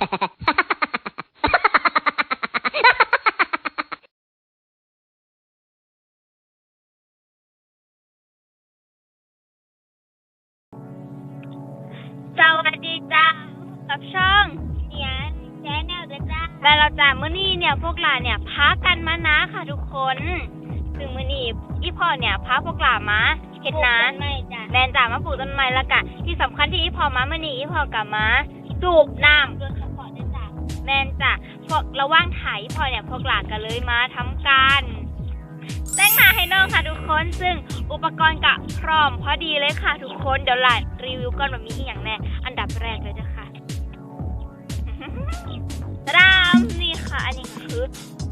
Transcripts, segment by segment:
สวัสดีจ้ากับช่องเนียนแชนแนลเด้อจ้าแล้วเราจ้ามื้อนี้เนี่ยพวกเราเนี่ยพากันมานะค่ะทุกคนถึงมื้อนี้อีพ่อเนี่ยพาพวกเรามาเฮ็ดนาไม่จ้ะแมนจ่ามาปลูกต้นไม้แล้วกะที่สำคัญที่อีพ่อมามื้อนี้อีพ่อกลับมาสูบน้ำ มนจ้ะพวกระว่างถ่ายพอเนี่ยพวกหลานกันเลยมาทำการแต่งหน้าให้น้องค่ะทุกคน ซึ่งอุปกรณ์กะพร้อมพอดีเลยค่ะทุกคนเดี๋ยวหลานรีวิวก่อนว่ามีอีกอย่างแน่อันดับแรกเลยจ้ะค่ะตามนี่ค่ะ อันนี้คือ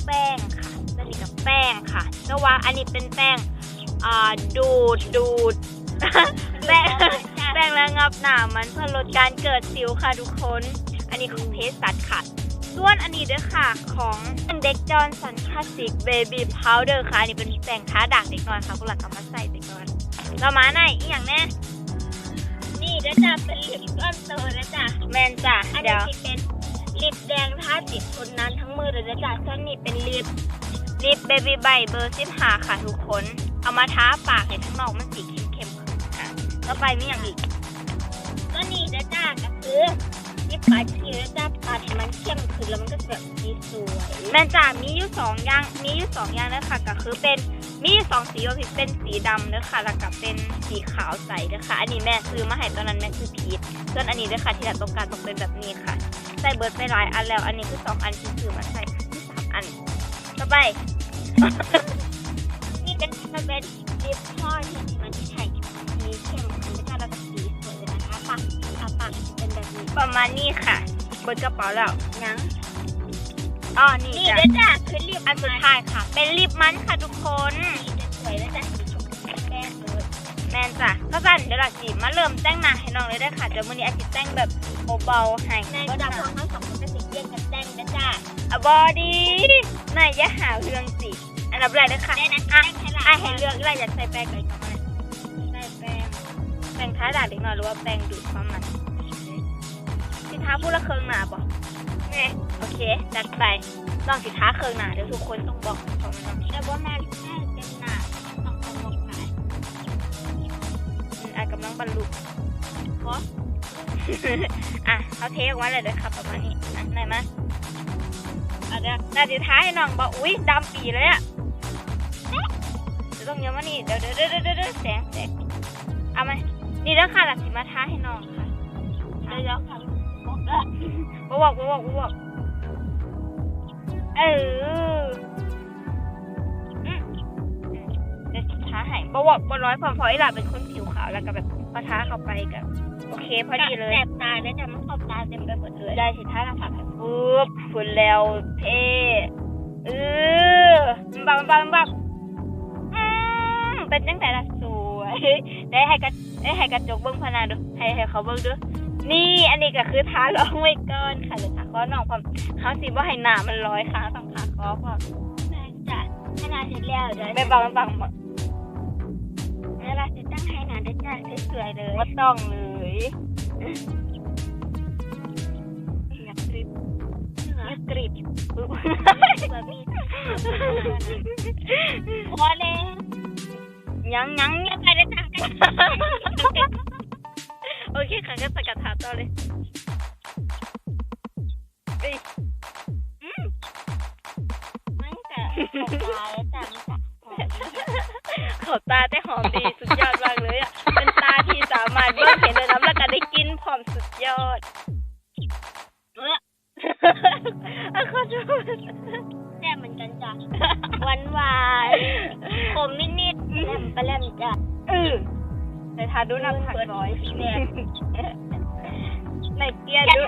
แป้งค่ะอันนี้กับแป้งค่ะแต่ว่าอันนี้เป็นแป้งอ่าดูดดูดแป้งแป้งระงับหนามันเพื่อลดการเกิดสิวค่ะทุกคน อันนี้ของเพสสัตค่ะ ส่วนอันนี้ด้วยค่ะของเด็กจอนสันคลาสสิกเบบี้พาวเดอร์ค่ะ อันนี้เป็นแป้งท้าด่างเด็กน้อยค่ะพวกหลักเอามาใส่ไปก่อนเรามาไหนอีกอย่างแน่นี่เด้อจ้ะเป็นลิปก้อนโตนะจ้ะแมนจ้ะอันเดี๋นี้ยวที่เป็นลิปแดงทาติดคนนั้นทั้งมือเลยนะจ้ะส่วนนี้เป็นลิปลิปเบบี้ใบเบอร์สิบหาค่ะทุกคน เอามาทาปากให้ทั้งนอกมันสีเข้มๆขึ้นค่ะแล้วไปมีอย่างอีกก็นี่เด้อจ้ะก็คือ ลิปปัดคิ้วจ้ะปัดให้มันเข้มขึ้นแล้วมันก็จะแบบสีสวยแมนจ่ามีอยู่สองอย่างมีอยู่สองอย่างเลยค่ะก็คือเป็นมีอยู่สองสีก็คือเป็นสีดำเด้อค่ะแล้วก็เป็นสีขาวใสเด้อค่ะ อันนี้แม่ซื้อมาให้ตอนนั้นแม่คือพีชส่วนอันนี้เด้อค่ะที่เราต้องการต้องเป็นแบบนี้ค่ะ ใส่เบิร์ดไปหลายอันแล้ว อันนี้คือสองอันที่ซื้อมาใส่ที่สามอันต่อไปนี่ก็จะเป็นลิปทอดที่มันจะใช้สีเข้มขึ้นนะจ้ะแล้วก็สีสวยเลยนะคะปากอาปาก ป็นแบบนี้ประมาณนี้ค่ะเบิร์ดกระเป๋าแล้วยังอ๋อนี่นี่จ้ะเด้อจ้ะคือลิปอันสุดท้ายค่ะ เป็นลิปมันค่ะทุกคน สวยแล้วจ้ะสีชมพูแป้งเลยแมนจ้ะก็สั่นเดี๋ยวหลักจีมาเริ่มแต่งหน้าให้น้องเลยได้อค่ะเดี๋ยวมื้อนี้อาทิตย์แต่งแบบเบาๆให้ในก็ระดัดับบของทั้งสองคนก็สิเยี่ยงกันแจ้งนะจ้ะอะบอดีนายอย่าหาเรื่องสิอันดับแรกนะคะได้นะอะแจ้งให้หลาอะนให้เลือกอะไรอยากใส่แป้งอะไรกันมาได้แป้งแป้งท้าด่างเด็กน้อยหรือว่าแป้งดูดความมัน สิท้าพูดละเคิงหนาบ่แม่โอเคจัดไปลองสิท้าเคิงหนาเดี๋ยวทุกคนต้องบอกของน้องแต่ว่าน่าน่เป็นหนาต้องเอาหมกหลาอืมอะกำลังบรรลุเพราะอะเขาเทออกมาเลยเด้อครับประมาณนี้อะไหนมาอะเดี๋ยวนาทีท้ายน้องบอกอุ้ยดำปีเลยอะเดี๋ยวต้องเยอะมานี่เดี๋ยวเดี๋ยวเดี๋ยวเดี๋ยวแสงแสงเอามานี่เด้อค่ะหลักสิมาท้าให้น้องค่ะเดี๋ยวค่ะบอกแล้ว บวกบวกบวกเอออืมเดี๋ยวสิท้าให้บวกบร้อยพอพอไอ้หล่ะเป็นคนผิวขาวแล้วก็แบบพอท้าเข้าไปกันโอเคพอดีเลยแสบตาแล้วจ้ะมันขอบตาเต็มไปหมดเลยได้สิท่าละค่ะปุ๊บฝุ่นแล้วเท่เออมันบับมันบับมันบับอืมเป็นจังแต่ละสวยได้ให้กระได้ให้กระจกเบิ้งพนาดูให้ให้เขาเบิ้งดู นี่อันนี้ก็คือท้าลองไว้ก่อนค่ะหรือทาข้อน้องความเขาสิว่าให้หนามันร้อยค่ะต้องทาข้อความแม่จ้ะขนาดเสร็จแล้วเดี๋ยวไม่บังมันบังหมดเวลาจะตั้งให้หนาเด้จ้ะสวยๆเลยว่าต้องเลยอยากกริบนี่กรีบปุ๊บพอแล้วยังยังย่าไปเด้อจ้ะกันโอเคค่ะก็สกัดถา ต่อเลยเอ้ยมันจะขอบตาแล้วจ้ะมันจะหอมขอบตาแต่หอมดีสุดยอดมากเลยอะเป็นตาที่สามารถเบิ่งเห็นเลยน้ำแล้วก็ได้กินพร้อมสุดยอดเอออะขอโทษแซ่บเหมือนกันจ้ะหวานหวานๆขมนิดๆแลมปลาแลมจ้ะเออ ในทาดูน้ำผักน้อยแซ่บในเกียร์ดู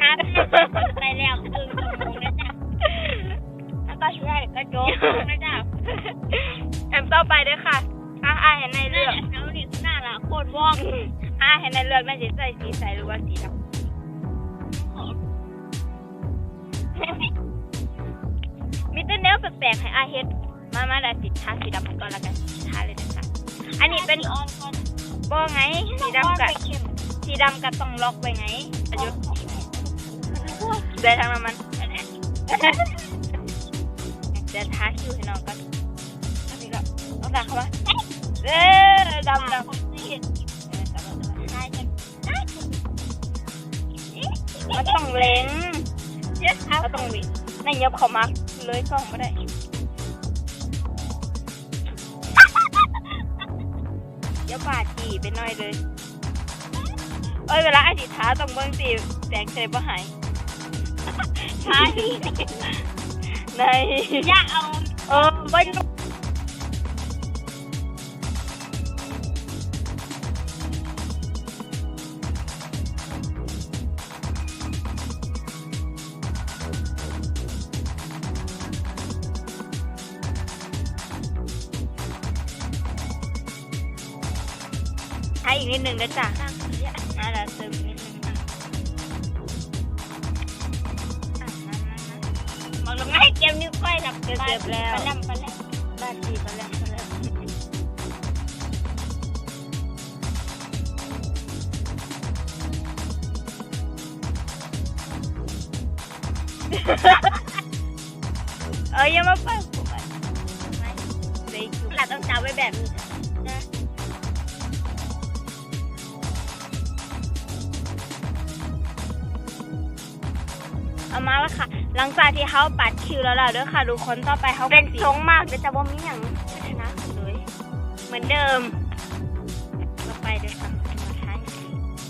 ไปแล้วครึ่งชั่วโมงแล้วจ้ะแล้วก็ช่วยกระโจกนะจ้ะแอมต่อไปด้วยค่ะอะอะเห็นในเลือกแถวนี้หน้าละโคตรว่องอะเห็นในเลือกน่าจะใส่สีใสหรือว่าสีดำมีแต่แนวแปลกๆให้อาเฮ็ดมามาได้ติดทาสีดำก่อนล้วกันทาเลยนะคะอันนี้เป็นออนคอน บ่ไง สีดำกับสีดำกับต้องล็อกไว้ไงประยุทธ์พวกได้ทั้งน้ำมันเดี๋ยวท้าคิวให้น้องก่อนอันนี้ก็ต้องตักเข้ามาเอ้ยดำดำเออดำดำดำได้กันมันต้องเล้งเยอะครับต้องวิ่งในเย็บเขามักเลยกล้องไม่ได้ ฝ่าดจีไปหน่อยเลย เอ้ยเวลาอธิษฐานต้องเบิ่งสิแสงเสยบ่หายใช่ในอย่าเอา เออเบิ่ง นิดหนึ่งนะจ๊ะมาแล้วเติมอีกนิดหนึ่งอะอะมามามาบอกลงให้เก็บนิ้วก้อยหลับเกือบๆแล้วปลาปลาบ้านจีบมาแล้วมาแล้วเอ้ยอย่ามาเปิดผมอะไม่ได้คิวปลาต้องจับไว้แบบนี้ เอามาแล้วค่ะ หลังจากที่เขาปัดคิวแล้วล่ะด้อค่ะทุกคนต่อไปเขาเป็นสีทรงมากแต่จะบ่มีอย่างพัฒนาเลยเหมือนเดิมต่อไปเด้อค่ะมาท้าย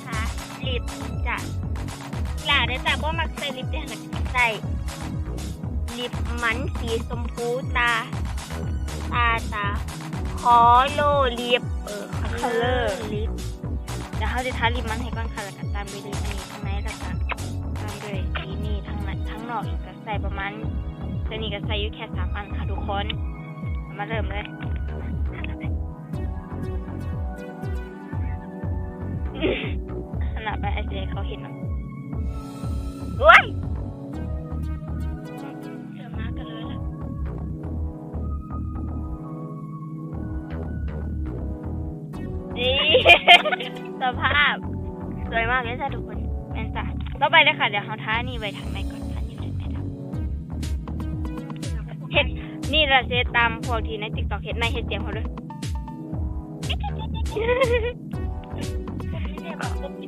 ค่ะลิปจะหลาได้จ้ะบ่มักใส่ลิปเด้อนะใส่ลิปมันสีชมพูตาตาตาคอโลลิปเออ color ลิปเดี๋ยวเขาจะทาลิปมันให้ก่อนค่ะแล้วก็ตามด้วยลิปอันนี้ นอกอีกก็ใส่ประมาณตัวนี้ก็ใส่อยู่แค่สามอันค่ะทุกคนมาเริ่มเลยขนาดไปไอเจเขาเห็นมั้ยเดี๋ยวมากันเลยล่ะดีสภาพสวยมากเลยจ้ะทุกคนแม่นจ้ะต่อไปเลยค่ะ เดี๋ยวเขาท้านี่ไว้ทางในก่อน นี่เราจะตามพวกที่ในติ๊กต็อกเห็ดในเห็ดเจียงเขาด้วย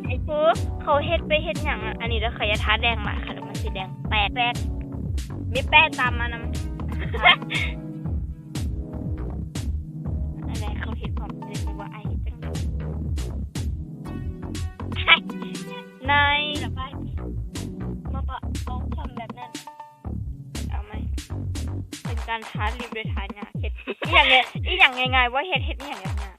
ไอ้เขาเฮ็ดไปเฮ็ดอย่างอะอันนี้เราขยะท้าแดงมาค่ะแล้วมันสีแดงแปดแปดมีแป้งตามมานำอะ เป็นการท้ารีบโดยทานยาเห็ดอีอย่างเงี้ยอีอย่างง่ายๆว่าเห็ดเห็ดอีอย่างเงี้ย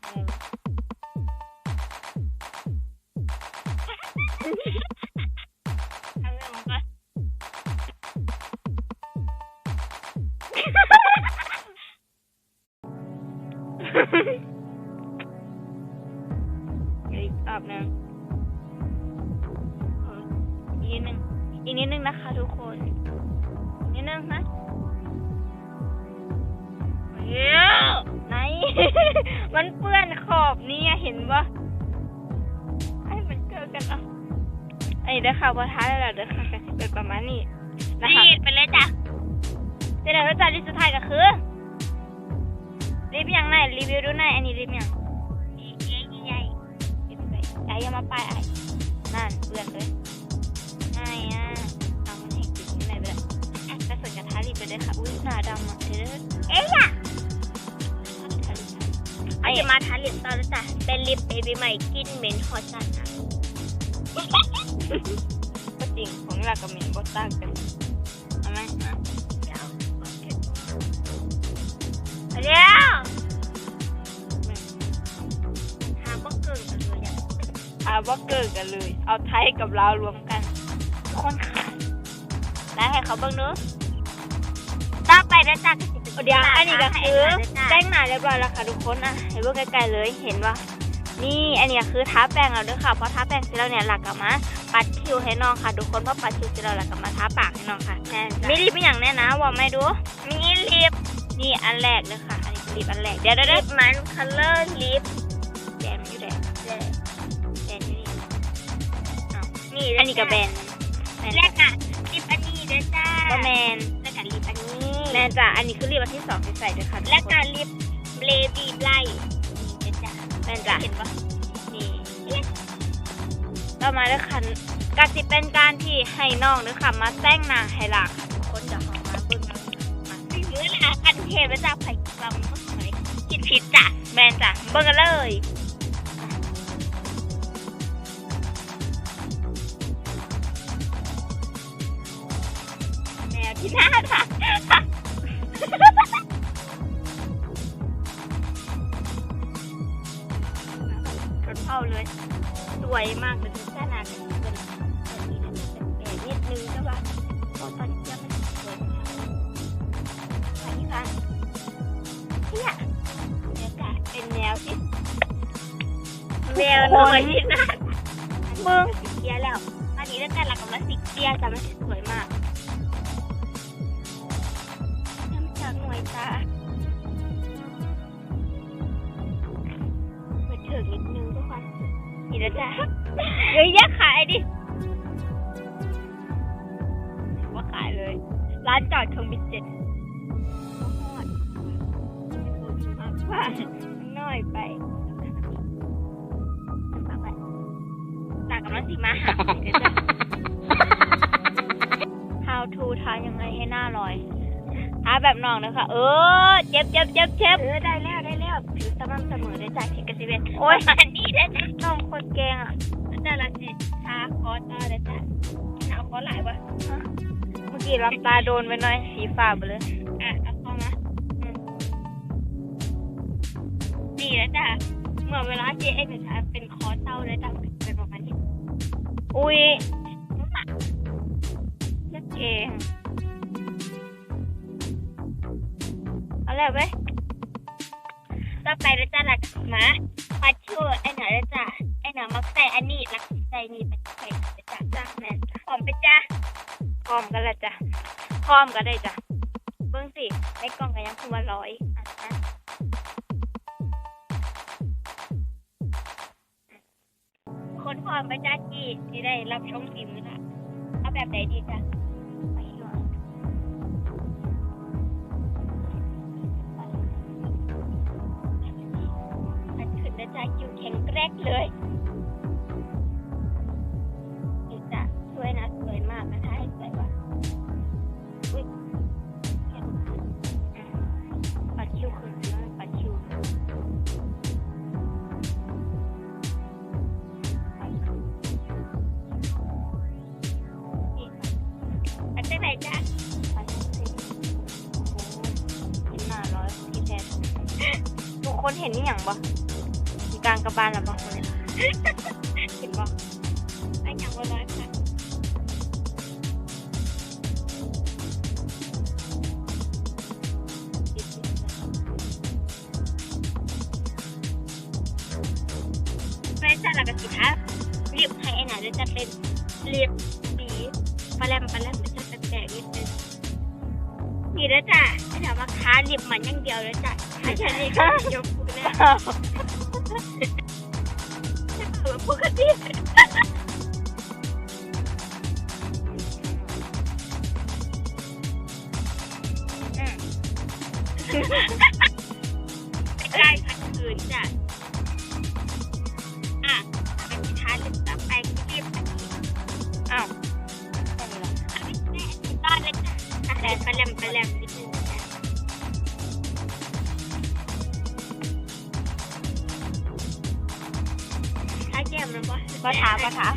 มันเปื้อนขอบนี่อะเห็นปะให้มันเกิดกันเอะไอ้เด้อค่ะพอท้ายแล้วล่ะเด้อค่ะก็สิเป็นประมาณนี้นะคะรีดไปเลยจ้ะเดี๋ยวเราจะรีบสุดท้ายก็คือรีบยังไงรีวิวดูหน่อยอันนี้รีบยังใหญ่รีบไปไอ้อยังมาป้ายไอ้นั่นเปื้อนเลยไอ้อะเอามันให้กินยังไงไปเลยกระสุนกระทะรีบไปเลยค่ะอุ้ยหน้าดำอะเดี๋ยวเดี๋ยวเอ๊ะอะทะลุทะลุ อาจจะมาทาลิปต่อแล้วจ้ะเป็นลิปเบบี้ใหม่กลินเหม็นฮอตจัดอะก็จริงของเรากับเหม็นบดต่างกันเอาไหมอะเดี๋ยวเดี๋ยวหาบ่เกินกันเลยอะอาว่าเกิดกันเลย เอาไทยกับลาวรวมกันทุกคนขายแล้วให้เขาเบิ่งเนื้อะต่อไปนะจ้ะก็สิ เป็นเดี๋ยวอันนี้ก็คือจ้ะแต่งหน้าเรียบร้อยแล้วค่ะทุกคนอะให้เบิ่งใกล้ๆเลยเห็นว่านี่อันนี้ก็คือทาแป้งแล้วเด้วยค่ะเพราะทาแป้งเสร็จแล้วเนี่ยหลักกลับมาปัดคิ้วให้น้องค่ะทุกคนเพราะปัดคิ้วเสร็จแล้วหลักกลับมาทาปากให้น้องค่ะแน่นมีจ้ะลิปเป็นอย่างแน่นะว่าไม่ดูมีลิปนี่อันแรกเลยค่ะอันนี้คือลิปอันแรกเดี๋ยวเดี๋ยวลิเดี๋ยวปมันคัลเลอร์ลิปแดนอยู่แดนแดนอยู่นี่อ้าวนี่อันนี้กับแบรนด์แบรนด์แรกอะลิปอันก็แมนแล้วก็ลิปอันนี้ แมนจ้ะอันนี้คือรีบอันที่สองที่ใส่ด้วยค่ะและการลิปเบลบีไลนี่จ้ะแมนจ้ะเห็นปะนี่ต่อมาด้วยค่ะกาสิเป็นการที่ให้น้องด้วยค่ะมาแต่งนาให้หลักค่ะทุกคนจะเอามาเบิ่งมาฝีมือละอันเทพมาจากไผ่กลำก็สวยคิดผิดจ้ะแมนจ้ะเบิ่งกันเลย จ้ะเฮ้ยแยกขายดิว่าขายเลย ร้านจอดเครื่องบินเจ็ดว่าน้อยไปจากกำลังสิมาหาเดี๋ยวจะ How to ทายังไงให้หน้าลอยทาแบบน้องนะคะ เออ เจ็บเจ็บเจ็บเจ็บเออได้แล้วได้แล้วถือสม่ำเสมอได้จากที่กสิเวนโอ้ยอันนี้ได้ จ้ะน้องคนเก่งอะแต่ละสิชาคอต่อได้จ้ะชาคอหลายวะเมื่อกี้รับตาโดนไปหน่อย สีฟ้าไปเลย อะเอาเข้ามาอืมนี่แล้วจ้ะเมื่อเวลาที่เอ็กซ์จะเป็นคอเต้าเลยจ้ะเป็นประมาณนี้อุ้ยเก่งเอาแล้วไหม ต่อไปแล้วจ้ะหลักมาปัดชั่วไอ้หน่อยแล้วจ้ะไอ้หน่อยมักใส่อันนี้หลักใส่นี่ปัดใส่จ้ะจ้ะแม่นจ้ะหอมไปจ้ะพร้อมกันแล้วจ้ะพร้อมกันได้จ้ะเบิ้งสิในกล่องก็ยังคือว่าร้อยอะคนพร้อมไปจ้ะที่ที่ได้รับชมฝีมือละเอาแบบไหนดีจ้ะ กรกเลยนี่จ้ะสวยนะสวยมากนะคะให้สวยว่ะอุ้ยปัดคิวขึ้นปัดคิวปัดคิวนี่อันเป็นไหนจ๊ะปัดคิวสิเห็นหน้าร้อยทีแท้ทุกคนเห็นนี่อย่างบ่ กลางกระบาลแล้วบ่คนเนี่ยเห็นบ่ไอ้ยังว่าร้อยค่ะแม่จ้ะแล้วก็สิคะรีบให้ไอ้หน่ะเดี๋ยวจะเป็นเรียบสีปลาแรมปลาแรมมันจะแตกๆนิดนึงนี่แล้วจ้ะไอ้หน่ะมาค้ารีบมันอย่างเดียวแล้วจ้ะถ้าฉันนี่ก็ยกมือแล้ว ปกติไม่ได้ขัดขืนจ้ะาแก้มมันบ่บ่ถามบ่ถาม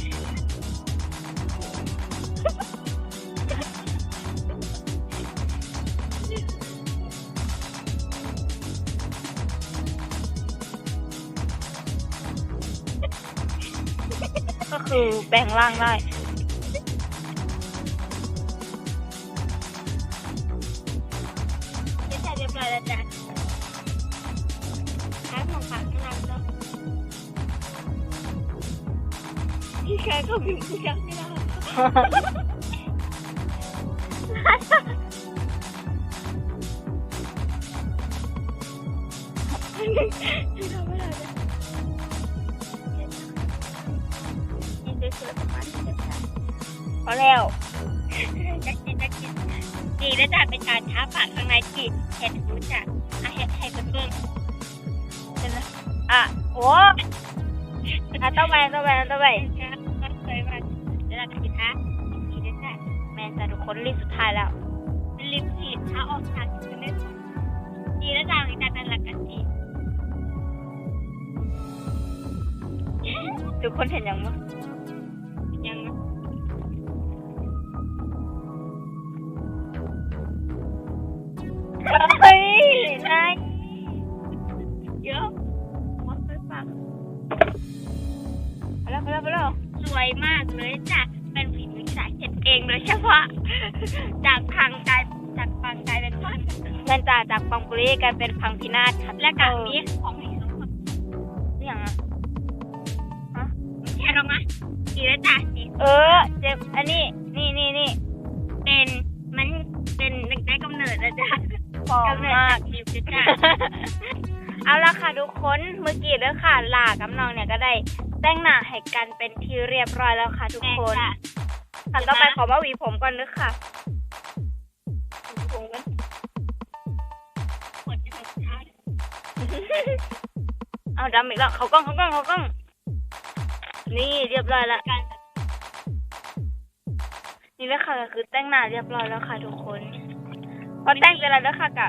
ก็คือแบ่งร่างได้ แค่ก็พิมพ์ผู้ชายไม่ได้ทำไม่ได้เลยนี่สวยๆประมาณนี้จ้ะพอแล้วจักกินจักกินนี่แล้วจ้ะเป็นการท้าปากข้างในที่เห็ดรู้จักอะเห็ดให้เบิ่งอะโอ้อะต้องไปต้องไปต้องไป คนรีบสุดท้ายแล้วลิปสีดท้าออกจางกันได้ดีแล้วจ้ะมีการนั้นหลักกันดีทุกคนเห็นยังมั้ย แค่ลงมาดีแล้วจ้ะนี่เออ เจ็บ อันนี้ นี่นี่นี่เป็นมันเป็นได้กำเนิดแล้วจ้ะฟองกำเนิดมาจากกลิปจ้ะ เอาละค่ะทุกคนเมื่อกี้เด้อค่ะหลากับน้องเนี่ยก็ได้แต่งหน้าให้กันเป็นที่เรียบร้อยแล้วค่ะทุกแม่คนจ้ะค่ะต่อไปขอมาหวีผมก่อนเด้อค่ะผมกันปวดจะท้าเอาดำอีกแล้วเขากล้องเขากล้องเขากล้อง นี่เรียบร้อยแล้วการนี่แหละค่ะก็คือแต่งหน้าเรียบร้อยแล้วค่ะทุกคนพอแต่งเสร็จแล้วเด้อค่ะกะ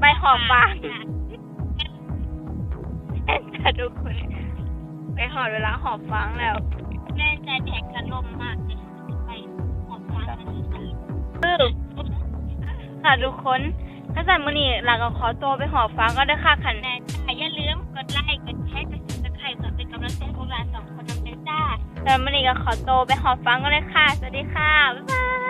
ไปหอมฟางแต่งค่ะทุกคนไปหอดเวลาหอบฟังแล้วแม่ใจแดกกระลมมากเลยไปหอมฟ้ากันดีค่ะทุกคนถ้าสั่นมื้อนี้หลังก็ขอตัวไปหอบฟังก็ได้อค่ะขันแม่จ้าอย่าลืมกดไลค์กดแชร์กดติดตามเพื่อเป็นกำลังใจให้พวกเราสองคน นำเด้อจ้าแล้วมื้อนี้ก็ขอตัวไปหอบฟังกันเลยค่ะ สวัสดีค่ะ บ๊ายบาย